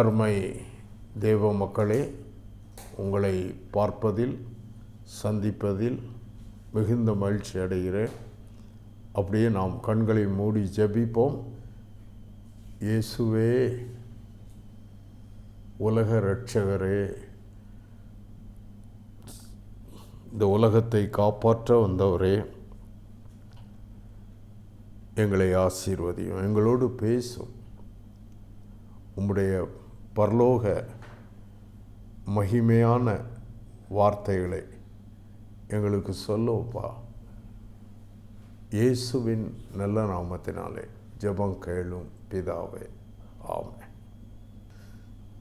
அருமை தேவ மக்களே உங்களை பார்ப்பதில் சந்திப்பதில் மிகுந்த மகிழ்ச்சி அடைகிறேன். அப்படியே நாம் கண்களை மூடி ஜெபிப்போம். இயேசுவே உலக இரட்சகரே இந்த உலகத்தை காப்பாற்ற வந்தவரே எங்களை ஆசீர்வதியும் எங்களோடு பேசும். உம்முடைய பரலோக மகிமையான வார்த்தைகளை எங்களுக்கு சொல்லுவப்பா இயேசுவின் நல்ல நாமத்தினாலே ஜெபம் கேளும் பிதாவே. ஆமை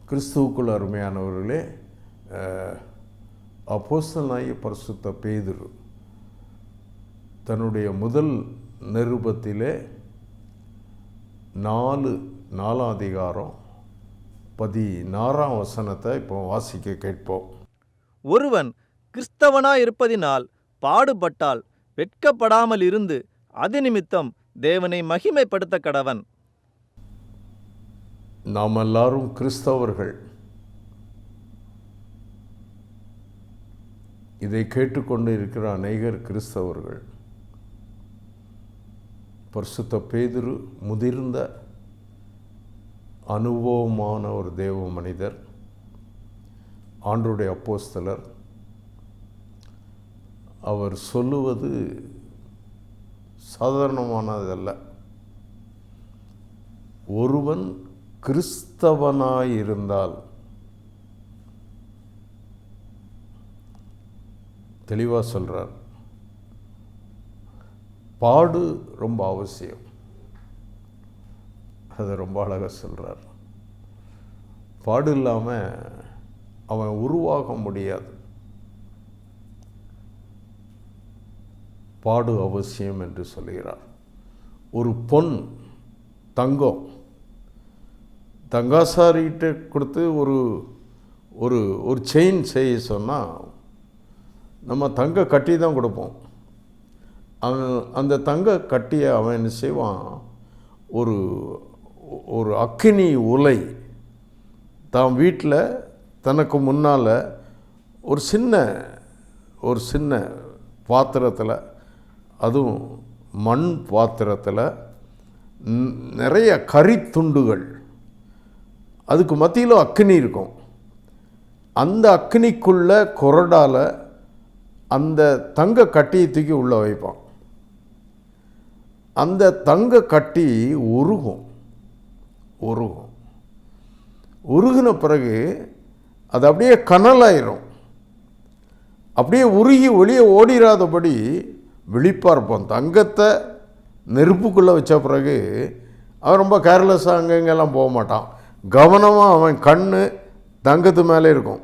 கிறிஸ்துவுக்குள் அருமையானவர்களே அப்போஸ்தலனாகிய பரிசுத்த பேதுரு தன்னுடைய முதல் நிருபத்திலே நாலு நாலாம் அதிகாரம் பதினாறாம் வசனத்தை இப்போ வாசிக்க கேட்போம். ஒருவன் கிறிஸ்தவனாயிருப்பதினால் பாடுபட்டால் வெட்கப்படாமல் இருந்து அது நிமித்தம் தேவனை மகிமைப்படுத்த கடவன். நாம் எல்லாரும் கிறிஸ்தவர்கள். இதை கேட்டுக்கொண்டு இருக்கிற அநேகர் கிறிஸ்தவர்கள். பரிசுத்த பேதுரு முதிர்ந்த அனுபவமான ஒரு தேவ மனிதர் ஆண்டருடைய அப்போஸ்தலர். அவர் சொல்லுவது சாதாரணமானதல்ல. ஒருவன் கிறிஸ்தவனாயிருந்தால் தெளிவாக சொல்கிறார் பாடு ரொம்ப அவசியம். அதை ரொம்ப அழகாக சொல்கிறார் பாடு இல்லாமல் அவன் உருவாக முடியாது. பாடு அவசியம் என்று சொல்கிறார் ஒரு பொன் தங்கம் தங்காசாரிகிட்ட கொடுத்து ஒரு ஒரு ஒரு செயின் செய்ய சொன்னால் நம்ம தங்க கட்டி தான் கொடுப்போம். அவன் அந்த தங்க கட்டியை அவன் என்ன செய்வான்? ஒரு ஒரு அக்கினி உலை. தான் வீட்டில் தனக்கு முன்னால் ஒரு சின்ன ஒரு சின்ன பாத்திரத்தில் அதுவும் மண் பாத்திரத்தில் நிறைய கறித்துண்டுகள் அதுக்கு மத்தியில் அக்கினி இருக்கும். அந்த அக்னிக்குள்ளே கொரடால் அந்த தங்க கட்டியை தூக்கி உள்ளே வைப்பான். அந்த தங்க கட்டி உருகும். உருகும். உருகின பிறகு அது அப்படியே கனலாயிரும். அப்படியே உருகி வெளியே ஓடிராதபடி விழிப்பாக இருப்போம் தங்கத்தை நெருப்புக்குள்ளே வச்ச பிறகு அவன் ரொம்ப கேர்லெஸ்ஸாக அங்கங்கெல்லாம் போக மாட்டான். கவனமாக அவன் கண் தங்கத்து மேலே இருக்கும்.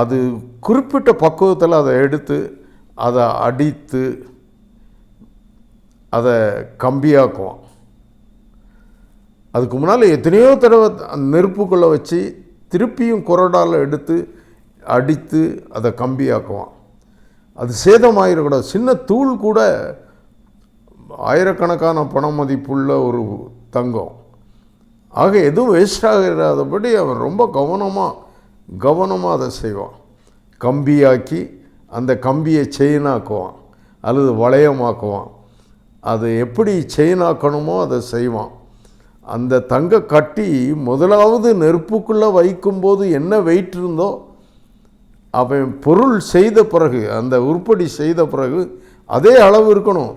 அது குறிப்பிட்ட பக்குவத்தில் அதை எடுத்து அதை அடித்து அதை கம்பியாக்குவான். அதுக்கு முன்னால் எத்தனையோ தடவை நெருப்புக்குள்ளே வச்சு திருப்பியும் குரடால் எடுத்து அடித்து அதை கம்பியாக்குவான். அது சேதமாகிடக்கூடாது சின்ன தூள் கூட ஆயிரக்கணக்கான பண மதிப்புள்ள ஒரு தங்கம். ஆக எதுவும் வேஸ்ட் ஆகிடாதபடி அவன் ரொம்ப கவனமாக கவனமாக அதை செய்வான். கம்பியாக்கி அந்த கம்பியை செயினாக்குவான் அல்லது வளையமாக்குவான். அது எப்படி செயினாக்கணுமோ அதை செய்வான். அந்த தங்க கட்டி முதலாவது நெருப்புக்குள்ளே வைக்கும்போது என்ன வெயிட் இருந்தோ அவன் பொருள் செய்த பிறகு அந்த உருப்படி செய்த பிறகு அதே அளவு இருக்கணும்.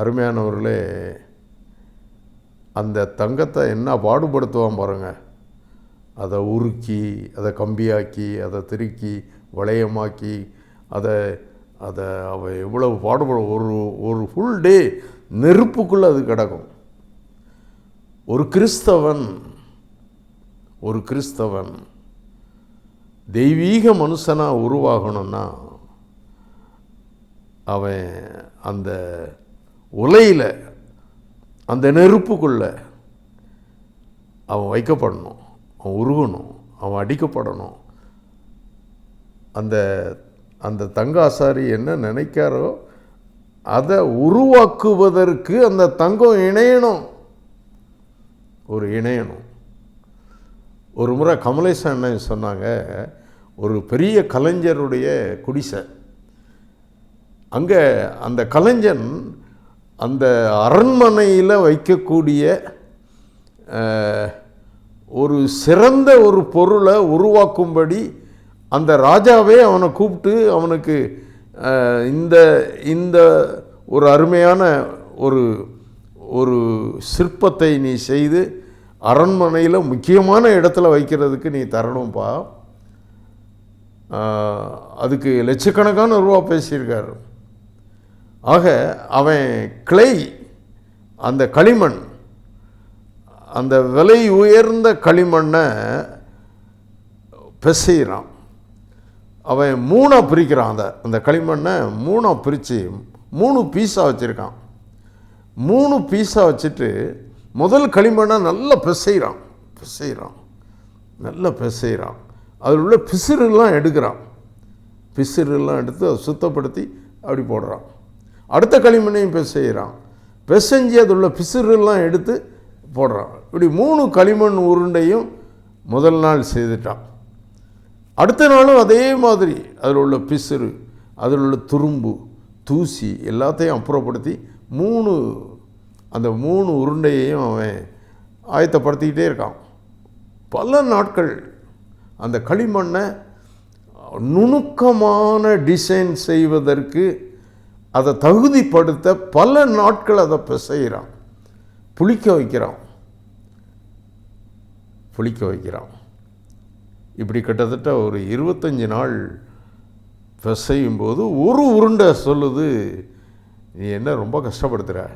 அருமையானவர்களே அந்த தங்கத்தை என்ன பாடுபடுத்துவான் பாருங்கள் அதை உருக்கி அதை கம்பியாக்கி அதை திருக்கி வளையமாக்கி அதை அதை அவன் எவ்வளவு பாடுபட ஒரு ஒரு ஃபுல் டே நெருப்புக்குள்ளே அது கிடக்கும். ஒரு கிறிஸ்தவன் ஒரு கிறிஸ்தவன் தெய்வீக மனுஷனாக உருவாகணும்னா அவன் அந்த உலையில் அந்த நெருப்புக்குள்ளே அவன் வைக்கப்படணும் அவன் உருகணும் அவன் அடிக்கப்படணும். அந்த அந்த தங்காசாரி என்ன நினைக்காரோ அதை உருவாக்குவதற்கு அந்த தங்கம் இணையணும். ஒரு இணையணும். ஒரு முறை கமலேசன் அண்ணன் சொன்னாங்க ஒரு பெரிய கலைஞருடைய குடிசை. அங்கே அந்த கலைஞன் அந்த அரண்மனையில் வைக்கக்கூடிய ஒரு சிறந்த ஒரு பொருளை உருவாக்கும்படி அந்த ராஜாவே அவனை கூப்பிட்டு அவனுக்கு இந்த இந்த ஒரு அருமையான ஒரு ஒரு சிற்பத்தை நீ செய்து அரண்மனையில் முக்கியமான இடத்துல வைக்கிறதுக்கு நீ தரணும்ப்பா அதுக்கு லட்சக்கணக்கான ரூபா பேசியிருக்காரு. ஆக அவன் கிளை அந்த களிமண் அந்த விலை உயர்ந்த களிமண்ணை பெசைகிறான் அவன் மூணாக பிரிக்கிறான் அந்த அந்த களிமண்ணை மூணாக பிரித்து மூணு பீஸாக வச்சுருக்கான். மூணு பீஸாக வச்சுட்டு முதல் களிமண்ணை நல்லா பிசைகிறான் பிசைகிறான் நல்லா பிசைகிறான் அதில் உள்ள பிசிறுலாம் எடுக்கிறான். பிசிறுலாம் எடுத்து அதை சுத்தப்படுத்தி அப்படி போடுறான். அடுத்த களிமண்ணையும் பிசைகிறான் பிசைஞ்சு அதில் உள்ள பிசிறுலாம் எடுத்து போடுறான். இப்படி மூணு களிமண் உருண்டையும் முதல் நாள் செய்துட்டான். அடுத்த நாளும் அதே மாதிரி. அதில் உள்ள பிசிறு அதில் உள்ள துரும்பு தூசி எல்லாத்தையும் அப்புறப்படுத்தி மூணு அந்த மூணு உருண்டையையும் அவன் ஆயத்தப்படுத்திக்கிட்டே இருக்கான். பல நாட்கள் அந்த களிமண்ணை நுணுக்கமான டிசைன் செய்வதற்கு அதை தகுதிப்படுத்த பல நாட்கள் அதை பிசைகிறான். புளிக்க வைக்கிறான். புளிக்க வைக்கிறான். இப்படி கிட்டத்தட்ட ஒரு இருபத்தஞ்சி நாள் பிசையும் போது ஒரு உருண்டை சொல்லுது நீ என்ன ரொம்ப கஷ்டப்படுத்துகிற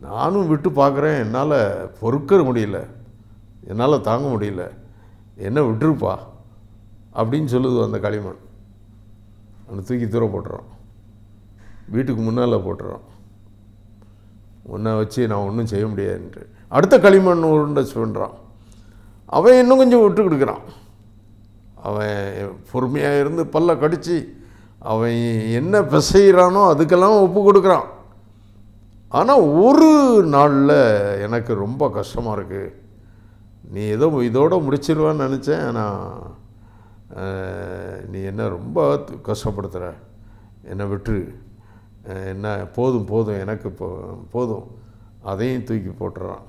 நானும் விட்டு பார்க்குறேன். என்னால் பொறுக்க முடியல. என்னால் தாங்க முடியல. என்ன விட்டுருப்பா? அப்படின்னு சொல்லுது அந்த களிமண். அவனை தூக்கி தூர போட்டுறான். வீட்டுக்கு முன்னால் போட்டுறான். உன்னை வச்சு நான் ஒன்றும் செய்ய முடியாதுன்ட்டு. அடுத்த களிமண் உருண்டை சொல்கிறான் அவன் இன்னும் கொஞ்சம் விட்டு கொடுக்குறான். அவன் பொறுமையாக இருந்து பல்ல கடித்து அவன் என்ன பிசைகிறானோ அதுக்கெல்லாம் ஒப்பு கொடுக்குறான். ஆனால் ஒரு நாளில் எனக்கு ரொம்ப கஷ்டமாக இருக்குது நீ ஏதோ இதோடு முடிச்சிருவான்னு நினச்சேன். ஆனால் நீ என்ன ரொம்ப கஷ்டப்படுத்துகிற என்னை விட்டுரு. என்ன போதும் போதும் எனக்கு போ போதும். அதையும் தூக்கி போட்டுறான்.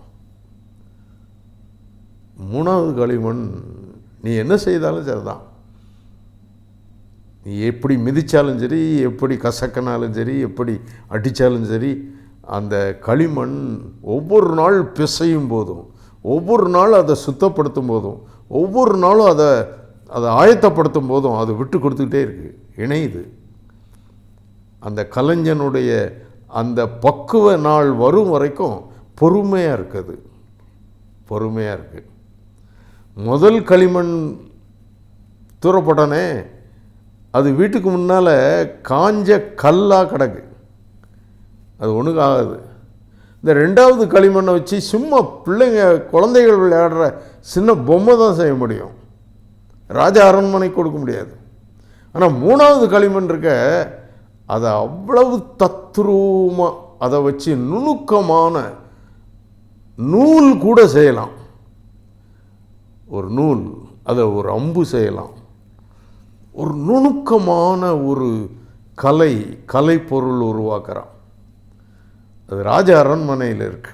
மூணாவது களிமண் நீ என்ன செய்தாலும் சரிதான். நீ எப்படி மிதித்தாலும் சரி எப்படி கசக்கினாலும் சரி எப்படி அடித்தாலும் சரி அந்த களிமண் ஒவ்வொரு நாள் பிசையும் போதும். ஒவ்வொரு நாள் அதை சுத்தப்படுத்தும் போதும். ஒவ்வொரு நாளும் அதை அதை ஆயத்தப்படுத்தும் போதும். அது விட்டு கொடுத்துக்கிட்டே இருக்குது இணையுது. அந்த கலைஞனுடைய அந்த பக்குவ நாள் வரும் வரைக்கும் பொறுமையாக இருக்குது. பொறுமையாக இருக்குது முதல் களிமண் தூரப்பட்டனே அது வீட்டுக்கு முன்னால் காஞ்ச கல்லாக கிடக்கு. அது ஒன்றுக்கு ஆகாது. இந்த ரெண்டாவது களிமண்ணை வச்சு சும்மா பிள்ளைங்க குழந்தைகள் விளையாடுற சின்ன பொம்மை தான் செய்ய முடியும். ராஜா அரண்மனை கொடுக்க முடியாது. ஆனால் மூணாவது களிமண் இருக்க அதை அவ்வளவு தத்ரூபமாக அதை வச்சு நுணுக்கமான நூல் கூட செய்யலாம். ஒரு நூல் அதை ஒரு அம்பு செய்யலாம். ஒரு நுணுக்கமான ஒரு கலை கலைப்பொருள் உருவாக்குறான். அது ராஜ அரண்மனையில் இருக்கு.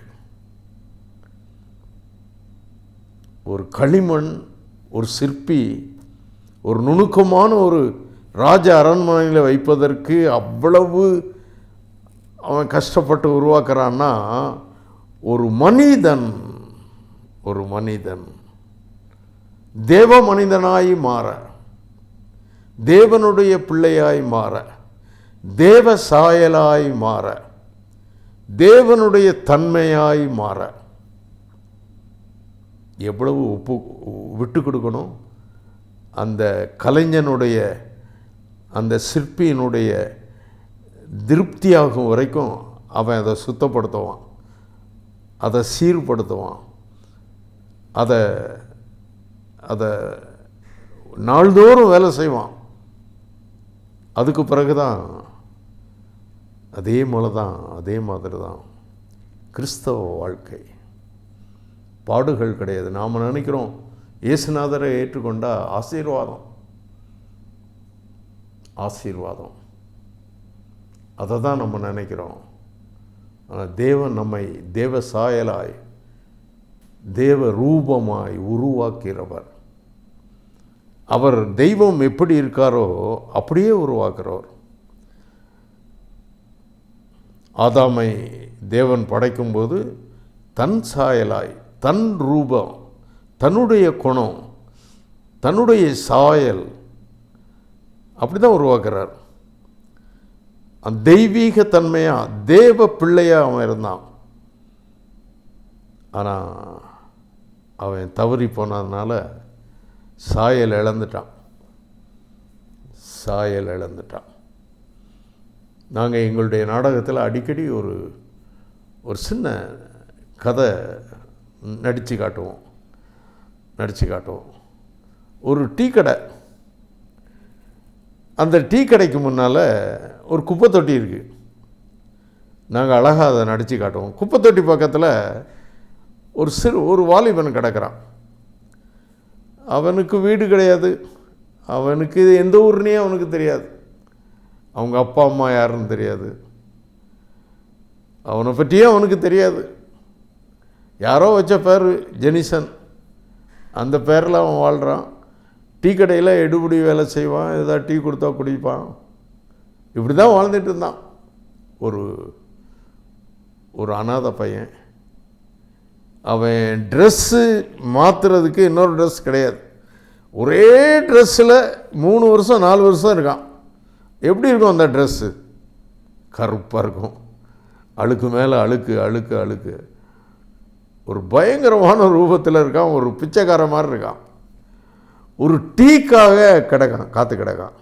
ஒரு களிமண் ஒரு சிற்பி ஒரு நுணுக்கமான ஒரு ராஜ அரண்மனையில் வைப்பதற்கு அவ்வளவு அவன் கஷ்டப்பட்டு உருவாக்குறான்னா ஒரு மனிதன் ஒரு மனிதன் தேவ மனிதனாய் மாற தேவனுடைய பிள்ளையாய் மாற தேவ சாயலாய் மாற தேவனுடைய தன்மையாய் மாற. எவ்வளவு ஒப்பு விட்டு கொடுக்கணும்? அந்த கலைஞனுடைய அந்த சிற்பியினுடைய திருப்தியாகும் வரைக்கும் அவன் அதை சுத்தப்படுத்துவான். அதை சீர்படுத்துவான். அதை அதை நாள்தோறும் வேலை செய்வான். அதுக்கு பிறகு தான் அதே போல தான் அதே மாதிரி தான் கிறிஸ்தவ வாழ்க்கை. பாடுகள் கிடையாது. நாம் நினைக்கிறோம் இயேசுநாதரை ஏற்றுக்கொண்டால் ஆசீர்வாதம். ஆசீர்வாதம். அதை தான் நம்ம நினைக்கிறோம். ஆனால் தேவன் நம்மை தேவ சாயலாய் தேவ ரூபமாய் உருவாக்கிறவர். அவர் தெய்வம் எப்படி இருக்காரோ அப்படியே உருவாக்குறவர். ஆதாமை தேவன் படைக்கும்போது தன் சாயலாய் தன் ரூபம் தன்னுடைய குணம் தன்னுடைய சாயல் அப்படி தான் உருவாக்குறார். அந்த தெய்வீக தன்மையாக தேவ பிள்ளையாக அவன் இருந்தான். ஆனால் அவன் தவறி போனதுனால சாயல் இழந்துட்டான். சாயல் இழந்துட்டான். நாங்கள் எங்களுடைய நாடகத்தில் அடிக்கடி ஒரு ஒரு சின்ன கதை நடித்து காட்டுவோம். நடித்து காட்டுவோம். ஒரு டீ கடை. அந்த டீ கடைக்கு முன்னால் ஒரு குப்பை தொட்டி இருக்குது நாங்கள் அழகாக அதை நடித்து காட்டுவோம். குப்பை தொட்டி பக்கத்தில் ஒரு சிறு ஒரு வாலிபன் கிடக்கிறான். அவனுக்கு வீடு கிடையாது. அவனுக்கு எந்த ஊர்னே அவனுக்கு தெரியாது. அவங்க அப்பா அம்மா யாருன்னு தெரியாது. அவனை பற்றியே அவனுக்கு தெரியாது. யாரோ வச்ச பேர் ஜெனிசன். அந்த பேரில் அவன் வாழ்கிறான் டீ கடையில் எடுபடி வேலை செய்வான் ஏதாவது டீ கொடுத்தா குடிப்பான். இப்படி தான் வாழ்ந்துட்டு இருந்தான். ஒரு ஒரு அனாதை பையன். அவன் ட்ரெஸ்ஸு மாற்றுறதுக்கு இன்னொரு ட்ரெஸ் கிடையாது. ஒரே ட்ரெஸ்ஸில் மூணு வருஷம் நாலு வருஷம் இருக்கான். எப்படி இருக்கும் அந்த ட்ரெஸ்ஸு கருப்பாக இருக்கும். அழுக்கு மேலே அழுக்கு அழுக்கு அழுக்கு. ஒரு பயங்கரமான ரூபத்தில் இருக்கான். ஒரு பிச்சைக்கார மாதிரி இருக்கான். ஒரு டீக்காக கிடக்கான் காற்று கிடக்கான்.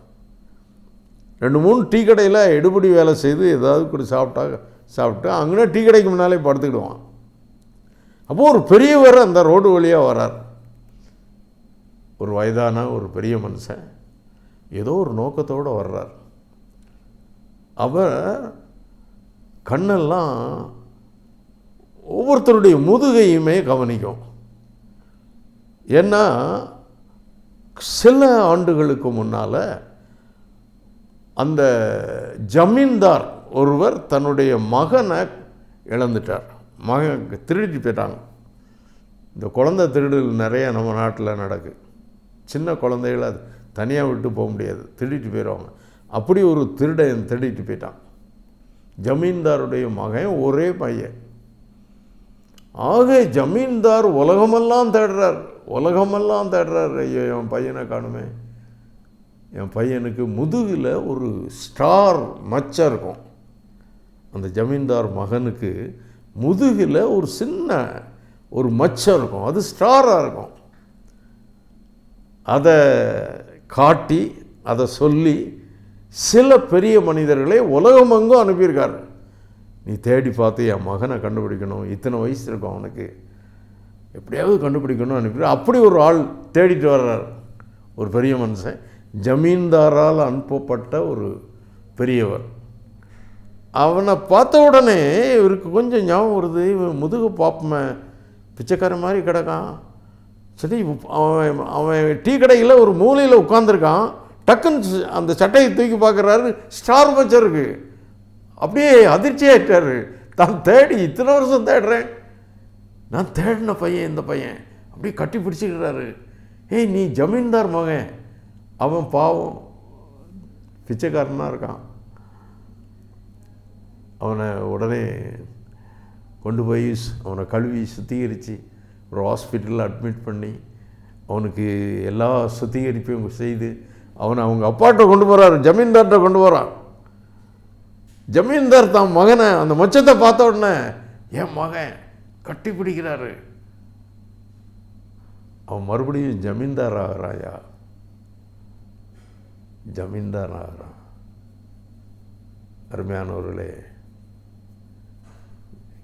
ரெண்டு மூணு டீ கடையில் எடுபடி வேலை செய்து ஏதாவது கூட சாப்பிட்டா சாப்பிட்டு அங்கே டீ கடைக்கு முன்னாலே படுத்துக்கிடுவான். அப்போது ஒரு பெரியவர் அந்த ரோடு வழியாக வரார். ஒரு வயதான ஒரு பெரிய மனுஷன் ஏதோ ஒரு நோக்கத்தோடு வர்றார். அவர் கண்ணெல்லாம் ஒவ்வொருத்தருடைய முதுகையுமே கவனிக்கும். ஏன்னா சில ஆண்டுகளுக்கு முன்னால் அந்த ஜமீன்தார் ஒருவர் தன்னுடைய மகனை இழந்துட்டார். மகன் திருடிட்டு போயிட்டாங்க இந்த குழந்தை திருடுகள் நிறைய நம்ம நாட்டில் நடக்கு. சின்ன குழந்தைகளை அது தனியாக விட்டு போக முடியாது. திருடிட்டு போயிடுவாங்க. அப்படி ஒரு திருடன் திருடிட்டு போயிட்டான். ஜமீன்தாருடைய மகன் ஒரே பையன். ஆக ஜமீன்தார் உலகமெல்லாம் தேடுறார். உலகமெல்லாம் தேடுறார். ஐயோ என் பையனை காணுமே. என் பையனுக்கு முதுகில் ஒரு ஸ்டார் மச்சம் இருக்கும். அந்த ஜமீன்தார் மகனுக்கு முதுகில் ஒரு சின்ன ஒரு மச்சம் இருக்கும். அது ஸ்டாராக இருக்கும். அதை காட்டி அதை சொல்லி சில பெரிய மனிதர்களை உலகமெங்கும் அனுப்பியிருக்காரு. நீ தேடி பார்த்து என் மகனை கண்டுபிடிக்கணும். இத்தனை வயசு இருக்கும் அவனுக்கு. எப்படியாவது கண்டுபிடிக்கணும் அனுப்பி அப்படி ஒரு ஆள் தேடிட்டு வர்றார். ஒரு பெரிய மனுஷன். ஜமீன்தாரால் அனுப்பப்பட்ட ஒரு பெரியவர். அவனை பார்த்த உடனே இவருக்கு கொஞ்சம் ஞாபகம் வருது இவன் முதுகு பார்ப்போமே பிச்சைக்காரன் மாதிரி கிடக்கான். சரி அவன் அவன் டீ கடையில் ஒரு மூலையில் உட்காந்துருக்கான் டக்குன்னு அந்த சட்டையை தூக்கி பார்க்குறாரு ஸ்டார் வச்சிருக்கு. அப்படியே அதிர்ச்சி தான் தேடி இத்தனை வருஷம் தேடுறேன். நான் தேடின பையன் இந்த பையன். அப்படியே கட்டி பிடிச்சிக்கிறாரு. ஏய் நீ ஜமீன்தார் மகன். அவன் பாவம் பிச்சைக்காரனாக இருக்கான். அவனை உடனே கொண்டு போய் அவனை கழுவி சுத்திகரித்து ஒரு ஹாஸ்பிட்டலில் அட்மிட் பண்ணி அவனுக்கு எல்லா சுத்திகரிப்பையும் செய்து அவனை அவங்க அப்பாட்ட கொண்டு போகிறார் ஜமீன்தார்கிட்ட கொண்டு போகிறான் ஜமீன்தார் தான் மகனை அந்த மொச்சத்தை பார்த்த உடனே என் மகன் கட்டி பிடிக்கிறாரு. அவன் மறுபடியும் ஜமீன்தார் ஆகிறாயா? ஜமீன்தார் ஆகிறான். அருமையானவர்களே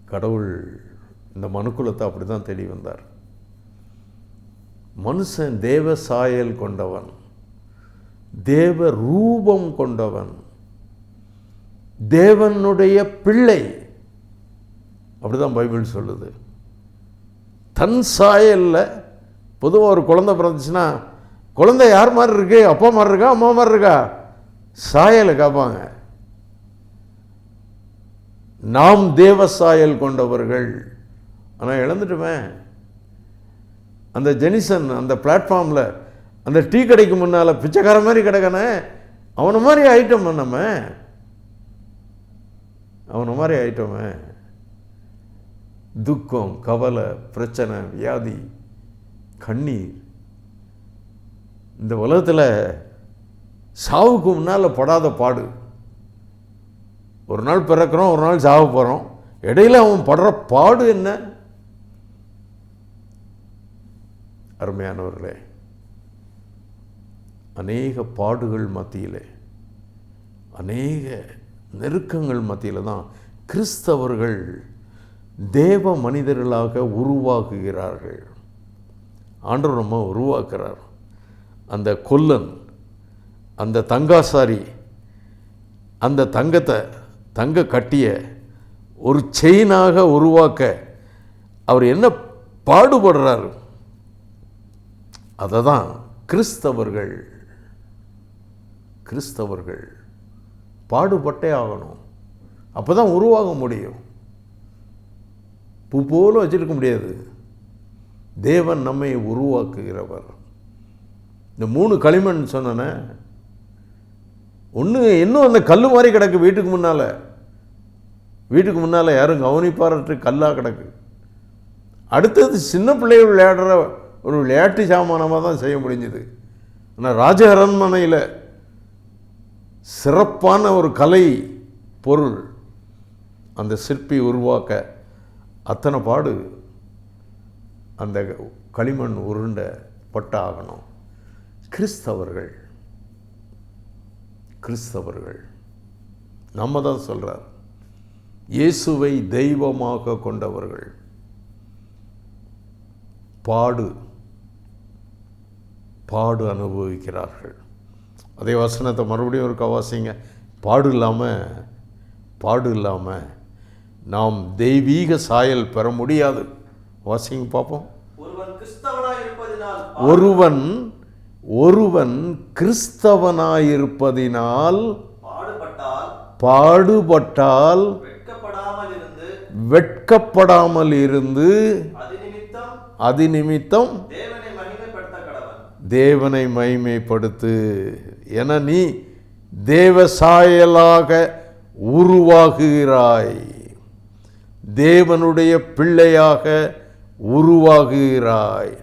கடவுள் இந்த மனுக்குலத்தை அப்படி தான் தேடி வந்தார். மனுஷன் தேவ சாயல் கொண்டவன் தேவ ரூபம் கொண்டவன் தேவனுடைய பிள்ளை அப்படிதான் பைபிள் சொல்லுது. தன் சாயலில் பொதுவாக ஒரு குழந்தை பிறந்துச்சுன்னா குழந்தை யார் மாதிரி இருக்கு? அப்பா மாதிரி இருக்கா? அம்மா மாதிரி இருக்கா? சாயலை காப்பாங்க. நாம் தேவ சாயல் கொண்டவர்கள். ஆனால் இழந்துட்டுமே. அந்த ஜெனிசன் அந்த பிளாட்ஃபார்மில் அந்த டீ கடைக்கு முன்னால் பிச்சைக்கார மாதிரி கிடக்கணே அவனை மாதிரி ஆயிட்டோம் நம்ம. அவனை மாதிரி ஆயிட்டோமே. துக்கம் கவலை பிரச்சனை வியாதி கண்ணீர். இந்த உலகத்தில் சாவுக்கு முன்னால் படாத பாடு. ஒரு நாள் பிறக்கிறோம் ஒரு நாள் சாக போகிறோம் இடையில அவன் படுற பாடு என்ன? அருமையானவர்களே அநேக பாடுகள் மத்தியிலே அநேக நெருக்கங்கள் மத்தியில் தான் கிறிஸ்தவர்கள் தேவ மனிதர்களாக உருவாக்குகிறார்கள். ஆண்டவர் நம்ம உருவாக்குறார். அந்த கொல்லன் அந்த தங்காசாரி அந்த தங்கத்தை தங்க கட்டிய ஒரு செயினாக உருவாக்க அவர் என்ன பாடுபடுறார்? அதை தான் கிறிஸ்தவர்கள் கிறிஸ்தவர்கள் பாடுபட்டே ஆகணும். அப்போ தான் உருவாக முடியும். பூ போல வச்சிருக்க முடியாது. தேவன் நம்மை உருவாக்குகிறவர். இந்த மூணு களிமண் சொன்னன ஒன்று இன்னும் அந்த கல் மாதிரி கிடக்கு வீட்டுக்கு முன்னால். வீட்டுக்கு முன்னால் யாரும் கவனிப்பாரற்று கல்லாக கிடக்கு. அடுத்தது சின்ன பிள்ளைகள் விளையாடுற ஒரு விளையாட்டு சாமானமாக தான் செய்ய முடிஞ்சுது. ஆனால் ராஜ அரண்மனையில் சிறப்பான ஒரு கலை பொருள் அந்த சிற்பி உருவாக்க அத்தனை பாடு அந்த களிமண் உருண்ட பட்டாகணும். கிறிஸ்தவர்கள் கிறிஸ்தவர்கள். நம்ம தான் சொல்கிறார் இயேசுவை தெய்வமாக கொண்டவர்கள். பாடு பாடு அனுபவிக்கிறார்கள். அதே வசனத்தை மறுபடியும் ஒரு கவாசிங்க. பாடு இல்லாமல் பாடு இல்லாமல் நாம் தெய்வீக சாயல் பெற முடியாது. வாசிங்க பார்ப்போம். ஒருவன் ஒருவன் கிறிஸ்தவனாயிருப்பதினால் பாடுபட்டால் வெட்கப்படாமல் இருந்து அது நிமித்தம் தேவனை மகிமைப்படுத்த. என நீ தேவ சாயலாக உருவாகுகிறாய். தேவனுடைய பிள்ளையாக உருவாகுகிறாய்.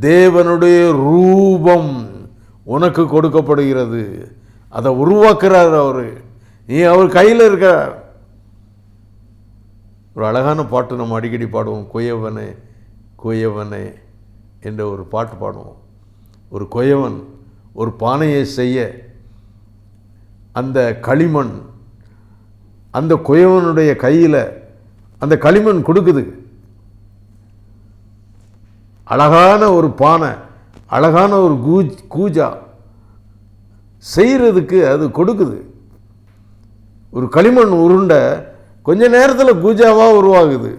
தேவனுடைய ரூபம் உனக்கு கொடுக்கப்படுகிறது. அதை உருவாக்குறார் அவர். நீ அவர் கையில் இருக்கிறார் ஒரு அழகான பாட்டு நம்ம அடிக்கடி பாடுவோம். குயவனே குயவனே என்ற ஒரு பாட்டு பாடுவோம். ஒரு குயவன் ஒரு பானையை செய்ய அந்த களிமண் அந்த குயவனுடைய கையில் அந்த களிமண் கொடுக்குது. அழகான ஒரு பானை அழகான ஒரு கூஜ் கூஜா செய்கிறதுக்கு அது கொடுக்குது. ஒரு களிமண் உருண்டை கொஞ்ச நேரத்தில் கூஜாவாக உருவாகுது.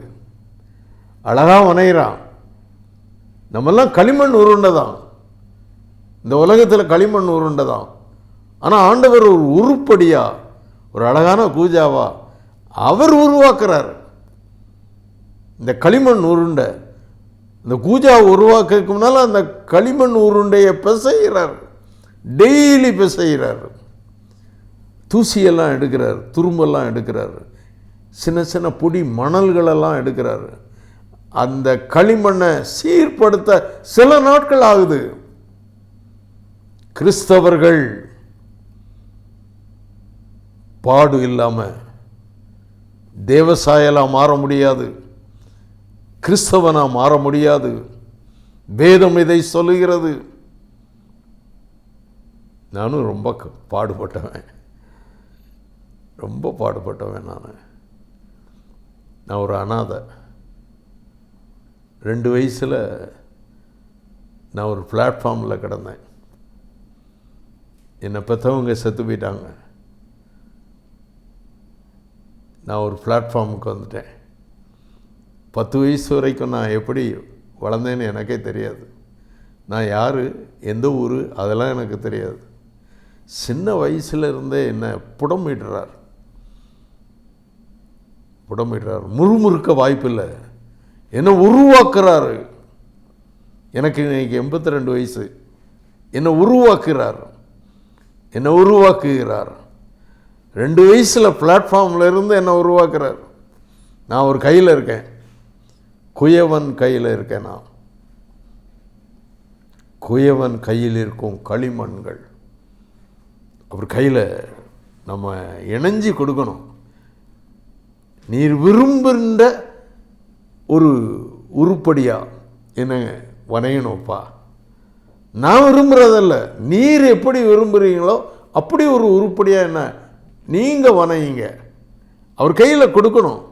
அழகாக வனைகிறான் நம்மெல்லாம் களிமண் உருண்டை தான் இந்த உலகத்தில் களிமண் உருண்டை தான் ஆனால் ஆண்டவர் ஒரு உருப்படியா ஒரு அழகான கூஜாவா அவர் உருவாக்குறார். இந்த களிமண் உருண்டை இந்த கூஜா உருவாக்குறதுக்கு முன்னால் அந்த களிமண் உருண்டையை பிசைகிறார் டெய்லி பிசைகிறார் தூசியெல்லாம் எடுக்கிறார் துரும்பெல்லாம் எடுக்கிறார். சின்ன சின்ன பொடி மணல்களெல்லாம் எடுக்கிறார். அந்த களிமண்ணை சீர்படுத்த சில நாட்கள் ஆகுது. கிறிஸ்தவர்கள் பாடு இல்லாமல் தேவசாயலா மாற முடியாது. கிறிஸ்தவனா மாற முடியாது. வேதம் இதை சொல்லுகிறது. நானும் ரொம்ப பாடுபட்டவன். ரொம்ப பாடுபட்டவன் நான். நான் ஒரு அனாதை. ரெண்டு வயசில் நான் ஒரு பிளாட்ஃபார்மில் கிடந்தேன். என்னை பெற்றவங்க செத்து போயிட்டாங்க. நான் ஒரு பிளாட்ஃபார்முக்கு வந்துட்டேன். பத்து வயசு வரைக்கும் நான் எப்படி வளர்ந்தேன்னு எனக்கே தெரியாது. நான் யார் எந்த ஊர் அதெல்லாம் எனக்கு தெரியாது. சின்ன வயசுலேருந்தே என்ன புடமிடுறார். புடமிடுறார். முறுமுறுக்க வாய்ப்பில்லை. என்னை உருவாக்குறாரு. எனக்கு இன்றைக்கி எண்பத்தி ரெண்டு வயசு. என்னை உருவாக்குறார். என்னை உருவாக்குகிறார். ரெண்டு வயசில் பிளாட்ஃபார்மில் இருந்து என்னை உருவாக்குறார். நான் ஒரு கையில் இருக்கேன். குயவன் கையில் இருக்கேன்? நான் குயவன் கையில் இருக்கும் களிமண்கள். அவர் கையில் நம்ம இணைஞ்சி கொடுக்கணும். நீர் விரும்புகின்ற ஒரு உருப்படியாக என்ன வணையணும்ப்பா. நான் விரும்புகிறதல்ல நீர் எப்படி விரும்புகிறீங்களோ அப்படி ஒரு உருப்படியாக என்ன? நீங்கள் வணையுங்க. அவர் கையில் கொடுக்கணும்.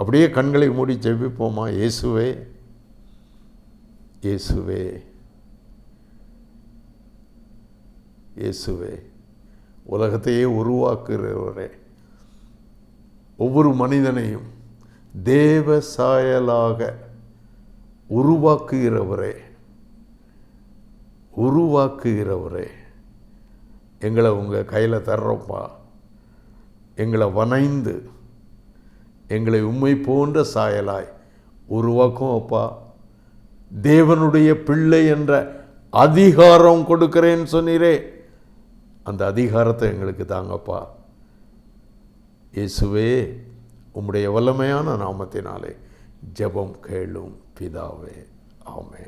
அப்படியே கண்களை மூடி ஜெபிப்போமா? இயேசுவே இயேசுவே இயேசுவே. உலகத்தையே உருவாக்குகிறவரே ஒவ்வொரு மனிதனையும் தேவ சாயலாக உருவாக்குகிறவரே உருவாக்குகிறவரே. எங்களை உங்கள் கையில் தர்றோம்ப்பா. எங்களை வனைந்து எங்களை உண்மை போன்ற சாயலாய். உருவாக்கும் அப்பா தேவனுடைய பிள்ளை என்ற அதிகாரம் கொடுக்கிறேன்னு சொன்னீரே. அந்த அதிகாரத்தை எங்களுக்கு தாங்கப்பா. இயேசுவே உம்முடைய வல்லமையான நாமத்தினாலே ஜெபம் கேளும் பிதாவே. ஆமே